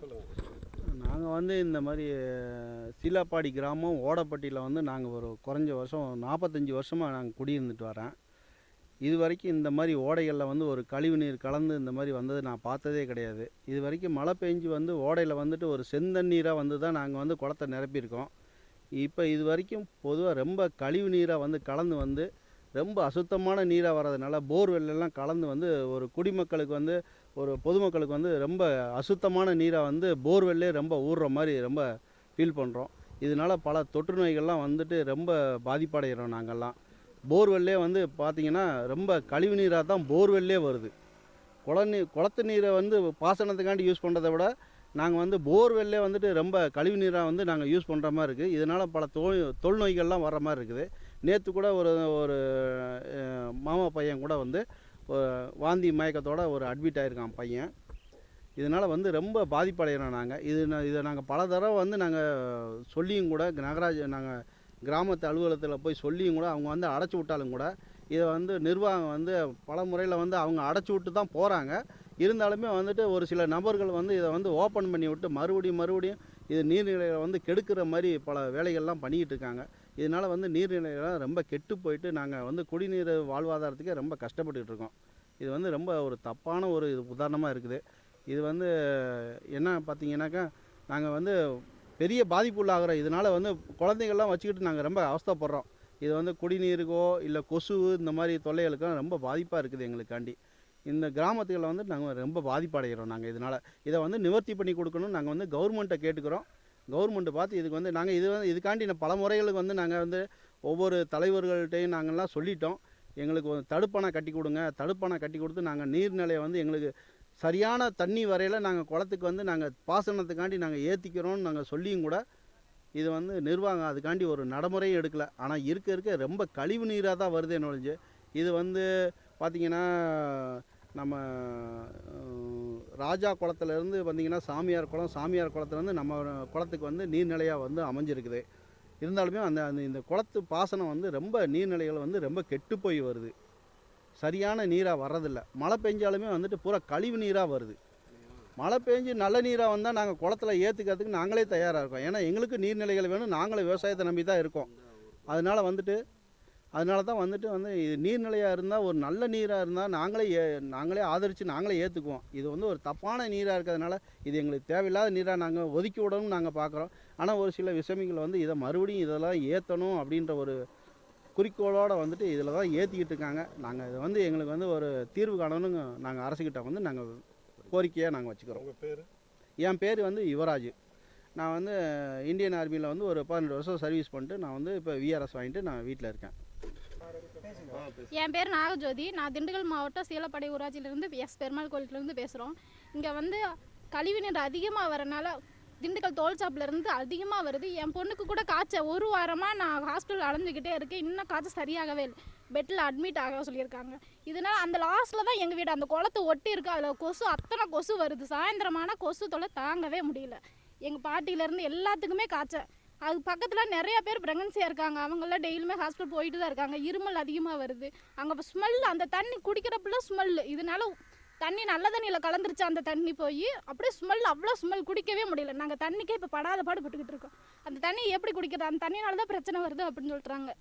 சொல்லுங்கள் நாங்கள் வந்து இந்த மாதிரி சீலாப்பாடி கிராமம் ஓடப்பட்டியில் வந்து நாங்கள் ஒரு குறைஞ்ச வருஷம் நாற்பத்தஞ்சி வருஷமாக நாங்கள் குடியிருந்துட்டு வரேன் இது வரைக்கும் இந்த மாதிரி ஓடைகளில் வந்து ஒரு கழிவு நீர் கலந்து இந்த மாதிரி வந்தது நான் பார்த்ததே கிடையாது. இது வரைக்கும் மழை பெஞ்சு வந்து ஓடையில் வந்துட்டு ஒரு செந்தண்ணீராக வந்து தான் நாங்கள் வந்து குளத்தை நிரப்பியிருக்கோம். இப்போ இது வரைக்கும் பொதுவாக ரொம்ப கழிவு நீராக வந்து கலந்து வந்து ரொம்ப அசுத்தமான நீராக வர்றதுனால போர்வெல்லாம் கலந்து வந்து ஒரு குடிமக்களுக்கு வந்து ஒரு பொதுமக்களுக்கு வந்து ரொம்ப அசுத்தமான நீராக வந்து போர்வெல்லே ரொம்ப ஊறுற மாதிரி ரொம்ப ஃபீல் பண்ணுறோம் இதனால பல தொற்று நோய்கள்லாம் வந்துட்டு ரொம்ப பாதிப்படைகிறோம் நாங்கள்லாம். போர்வெல்லே வந்து பார்த்திங்கன்னா ரொம்ப கழிவு நீராக தான் போர்வெல்லே வருது. குள குளத்து நீரை வந்து பாசனத்துக்காண்டி யூஸ் பண்ணுறதை விட நாங்கள் வந்து போர்வெல்லே வந்துட்டு ரொம்ப கழிவு நீராக வந்து நாங்கள் யூஸ் பண்ணுற மாதிரி இருக்குது இதனால் பல தொல் தொல்நோய்கள்லாம் வர்ற மாதிரி இருக்குது. நேற்று கூட ஒரு ஒரு மாமா பையன் கூட வந்து வாந்தி மயக்கத்தோட ஒரு அட்மிட் ஆகிருக்கான் பையன். இதனால் வந்து ரொம்ப பாதிப்படைகிறோம் நாங்கள் இது இதை நாங்கள் பல தடவை வந்து நாங்கள் சொல்லியும் கூட நகராஜ் நாங்கள் கிராமத்து அலுவலகத்தில் போய் சொல்லியும் கூட அவங்க வந்து அடைச்சி விட்டாலும் கூட இதை வந்து நிர்வாகம் வந்து பல முறையில் வந்து அவங்க அடைச்சி விட்டு தான் போகிறாங்க இருந்தாலுமே வந்துட்டு ஒரு சில நபர்கள் வந்து இதை வந்து ஓப்பன் பண்ணி விட்டு மறுபடியும் மறுபடியும் இது நீர்நிலைகளை வந்து கெடுக்கிற மாதிரி பல வேலைகள்லாம் பண்ணிக்கிட்டு இருக்காங்க. இதனால் வந்து நீர்நிலைகள்லாம் ரொம்ப கெட்டு போயிட்டு நாங்கள் வந்து குடிநீர் வாழ்வாதாரத்துக்கே ரொம்ப கஷ்டப்பட்டுக்கிட்டு இருக்கோம். இது வந்து ரொம்ப ஒரு தப்பான ஒரு இது உதாரணமாக இருக்குது. இது வந்து என்ன பார்த்தீங்கன்னாக்கா நாங்கள் வந்து பெரிய பாதிப்புள்ளாகிற இதனால் வந்து குழந்தைகள்லாம் வச்சுக்கிட்டு நாங்கள் ரொம்ப அவஸ்தைப்படுறோம். இது வந்து குடிநீருக்கோ இல்லை கொசு இந்த மாதிரி தொல்லைகளுக்கும் ரொம்ப பாதிப்பாக இருக்குது எங்களுக்காண்டி. இந்த கிராமத்துகளில் வந்து நாங்கள் ரொம்ப பாதிப்படைகிறோம் நாங்கள் இதனால். இதை வந்து நிவர்த்தி பண்ணி கொடுக்கணும் நாங்கள் வந்து கவர்மெண்ட்டை கேட்டுக்கிறோம். கவர்மெண்ட்டு பார்த்து இதுக்கு வந்து நாங்கள் இது வந்து இதுக்காண்டி பல முறைகளுக்கு வந்து நாங்கள் வந்து ஒவ்வொரு தலைவர்கள்ட்டையும் நாங்கள்லாம் சொல்லிட்டோம். எங்களுக்கு ஒரு தடுப்பணை கட்டி கொடுங்க. தடுப்பணை கட்டி கொடுத்து நாங்கள் நீர்நிலையை வந்து எங்களுக்கு சரியான தண்ணி வரையில் நாங்கள் குளத்துக்கு வந்து நாங்கள் பாசனத்துக்காண்டி நாங்கள் ஏற்றிக்கிறோம்னு நாங்கள் சொல்லியும் கூட இது வந்து நிர்வாகம் அதுக்காண்டி ஒரு நடைமுறையும் எடுக்கலை. ஆனால் இருக்க இருக்க ரொம்ப கழிவு நீராக தான் வருது என்னொழிஞ்சு இது வந்து பார்த்திங்கன்னா நம்ம ராஜா குளத்துலேருந்து பார்த்திங்கன்னா சாமியார் குளம் சாமியார் குளத்துலேருந்து நம்ம குளத்துக்கு வந்து நீர்நிலையாக வந்து அமைஞ்சிருக்குது. இருந்தாலுமே அந்த அந்த இந்த குளத்து பாசனம் வந்து ரொம்ப நீர்நிலைகள் வந்து ரொம்ப கெட்டு போய் வருது. சரியான நீராக வர்றதில்ல. மழை பெஞ்சாலுமே வந்துட்டு பூரா கழிவு நீராக வருது. மழை பெஞ்சு நல்ல நீராக வந்தால் நாங்கள் குளத்துல ஏற்றுக்கிறதுக்கு நாங்களே தயாராக இருக்கோம். ஏன்னா எங்களுக்கு நீர்நிலைகள் வேணும் நாங்களும் விவசாயத்தை நம்பி தான் இருக்கோம். அதனால வந்துட்டு அதனால தான் வந்துட்டு வந்து இது நீர்நிலையாக இருந்தால் ஒரு நல்ல நீராக இருந்தால் நாங்களே ஏ நாங்களே ஆதரித்து நாங்களே ஏற்றுக்குவோம் இது வந்து ஒரு தப்பான நீராக இருக்கிறதுனால இது எங்களுக்கு தேவையில்லாத நீராக நாங்கள் ஒதுக்கி விடணும்னு நாங்கள் பார்க்குறோம் ஆனால் ஒரு சில விஷமிகள் வந்து இதை மறுபடியும் இதெல்லாம் ஏற்றணும் அப்படின்ற ஒரு குறிக்கோளோடு வந்துட்டு இதில் தான் ஏற்றிக்கிட்டு இருக்காங்க. நாங்கள் இதை வந்து எங்களுக்கு வந்து ஒரு தீர்வு காணணும்னு நாங்கள் அரசுக்கிட்ட வந்து நாங்கள் கோரிக்கையாக நாங்கள் வச்சுக்கிறோம். பேர்? என் பேர் வந்து யுவராஜ். நான் வந்து இந்தியன் ஆர்மியில் வந்து ஒரு பதினெட்டு வருஷம் சர்வீஸ் பண்ணிட்டு நான் வந்து இப்போ விஆர்எஸ் வாங்கிட்டு நான் வீட்டில் இருக்கேன். என் பேர் நாகஜோதி. நான் திண்டுக்கல் மாவட்டம் சீலப்படை ஊராட்சியிலிருந்து எஸ் பெருமாள் கோயிலிருந்து பேசுகிறோம் இங்கே வந்து கழிவுநீர் அதிகமாக வரனால திண்டுக்கல் தோல் இருந்து அதிகமாக வருது. என் பொண்ணுக்கு கூட காய்ச்சல் ஒரு வாரமாக நான் ஹாஸ்பிட்டல் அலைஞ்சிக்கிட்டே இருக்கேன். இன்னும் காய்ச்சல் சரியாகவே இல்லை. பெட்டில் அட்மிட் ஆக சொல்லியிருக்காங்க. இதனால் அந்த லாஸ்ட்டில் தான் எங்கள் வீடு அந்த குளத்தை ஒட்டி இருக்கு. அதில் கொசு அத்தனை கொசு வருது. சாயந்தரமான கொசு தொலை தாங்கவே முடியல. எங்கள் பாட்டியிலேருந்து எல்லாத்துக்குமே காய்ச்சல். அது பக்கத்தில் நிறைய பேர் ப்ரெக்னன்சியாக இருக்காங்க. அவங்களாம் டெய்லியுமே ஹாஸ்பிட்டல் போயிட்டு தான் இருக்காங்க. இருமல் அதிகமாக வருது. அங்கே ஸ்மெல் அந்த தண்ணி குடிக்கிறப்பெல்லாம் ஸ்மெல் இதனால தண்ணி நல்ல தண்ணியில் கலந்துருச்சு அந்த தண்ணி போய் அப்படியே ஸ்மெல் அவ்வளோ ஸ்மெல் குடிக்கவே முடியல. நாங்கள் தண்ணிக்கே இப்போ படாத பாடு பட்டுக்கிட்டு இருக்கோம். அந்த தண்ணி எப்படி குடிக்கிறது? அந்த தண்ணினால தான் பிரச்சனை வருது அப்படின்னு சொல்கிறாங்க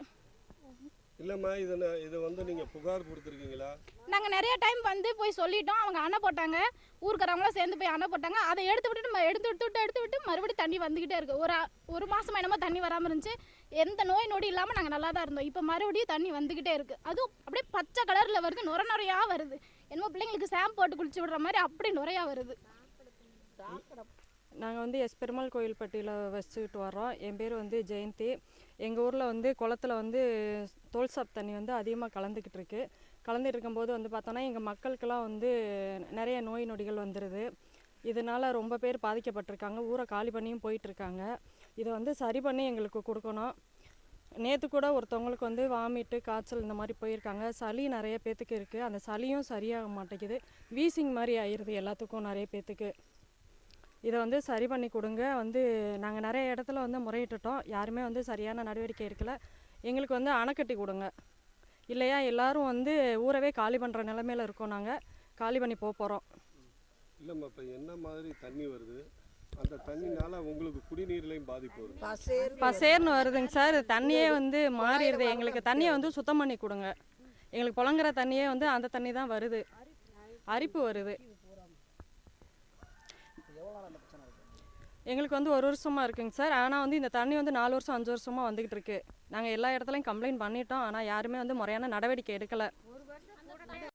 இல்லைம்மா இதை இதை வந்து நீங்கள் புகார் கொடுத்துருக்கீங்களா? நாங்கள் நிறைய டைம் வந்து போய் சொல்லிட்டோம். அவங்க அணை போட்டாங்க. ஊருக்காரவங்களாம் சேர்ந்து போய் அணை போட்டாங்க. அதை எடுத்து விட்டுட்டு ம- எடுத்து விட்டு விட்டு எடுத்து விட்டு மறுபடியும் தண்ணி வந்துக்கிட்டே இருக்குது ஒரு ஒரு மாதம் என்னமோ தண்ணி வராமல் இருந்துச்சு. எந்த நோய் நொடி இல்லாமல் நாங்கள் நல்லா தான் இருந்தோம். இப்போ மறுபடியும் தண்ணி வந்துக்கிட்டே இருக்குது அதுவும் அப்படியே பச்சை கலரில் வருது. நுர நுறையாக வருது. என்னமோ பிள்ளைங்களுக்கு ஷாம்பு போட்டு குளிச்சு விடுற மாதிரி அப்படி நுறையா வருது. நாங்கள் வந்து எஸ் பெருமாள் கோயில்பட்டியில் வச்சுக்கிட்டு வரோம் என் பேர் வந்து ஜெயந்தி. எங்கள் ஊரில் வந்து குளத்துல வந்து தோல் சாப் தண்ணி வந்து அதிகமாக கலந்துக்கிட்டு இருக்கு. கலந்துட்டு இருக்கும்போது வந்து பார்த்தோன்னா எங்கள் மக்களுக்கெல்லாம் வந்து நிறைய நோய் நொடிகள் வந்துடுது இதனால் ரொம்ப பேர் பாதிக்கப்பட்டிருக்காங்க. ஊரை காலி பண்ணியும் போயிட்டுருக்காங்க. இதை வந்து சரி பண்ணி எங்களுக்கு கொடுக்கணும். நேற்று கூட ஒருத்தவங்களுக்கு வந்து வாமிட்டு காய்ச்சல் இந்த மாதிரி போயிருக்காங்க. சளி நிறைய பேத்துக்கு இருக்குது அந்த சளியும் சரியாக மாட்டேங்குது. வீசிங் மாதிரி ஆயிடுது எல்லாத்துக்கும் நிறைய பேத்துக்கு. இதை வந்து சரி பண்ணி கொடுங்க. வந்து நாங்கள் நிறைய இடத்துல வந்து முறையிட்டுட்டோம். யாருமே வந்து சரியான நடவடிக்கை எடுக்கல. எங்களுக்கு வந்து அணை கட்டி கொடுங்க. இல்லையா? எல்லாரும் வந்து ஊரவே காலி பண்ணுற நிலமையில இருக்கோம் நாங்கள் காலி பண்ணி போக போகிறோம் இல்லைம்மா இப்போ என்ன மாதிரி தண்ணி வருது? அந்த தண்ணினால உங்களுக்கு குடிநீர்லையும் பாதிப்பு வருது. பசேர் பசேர்னு வருதுங்க சார். தண்ணியே வந்து மாறிடுது. எங்களுக்கு தண்ணியை வந்து சுத்தம் பண்ணி கொடுங்க. எங்களுக்கு புழங்குற தண்ணியே வந்து அந்த தண்ணி தான் வருது. அரிப்பு வருது. எங்களுக்கு வந்து ஒரு வருஷமாக இருக்குங்க சார். ஆனால் வந்து இந்த தண்ணி வந்து நாலு வருஷம் அஞ்சு வருஷமாக வந்துக்கிட்டு இருக்கு. நாங்கள் எல்லா இடத்துலையும் கம்ப்ளைண்ட் பண்ணிட்டோம். ஆனால் யாருமே வந்து முறையான நடவடிக்கை எடுக்கலை.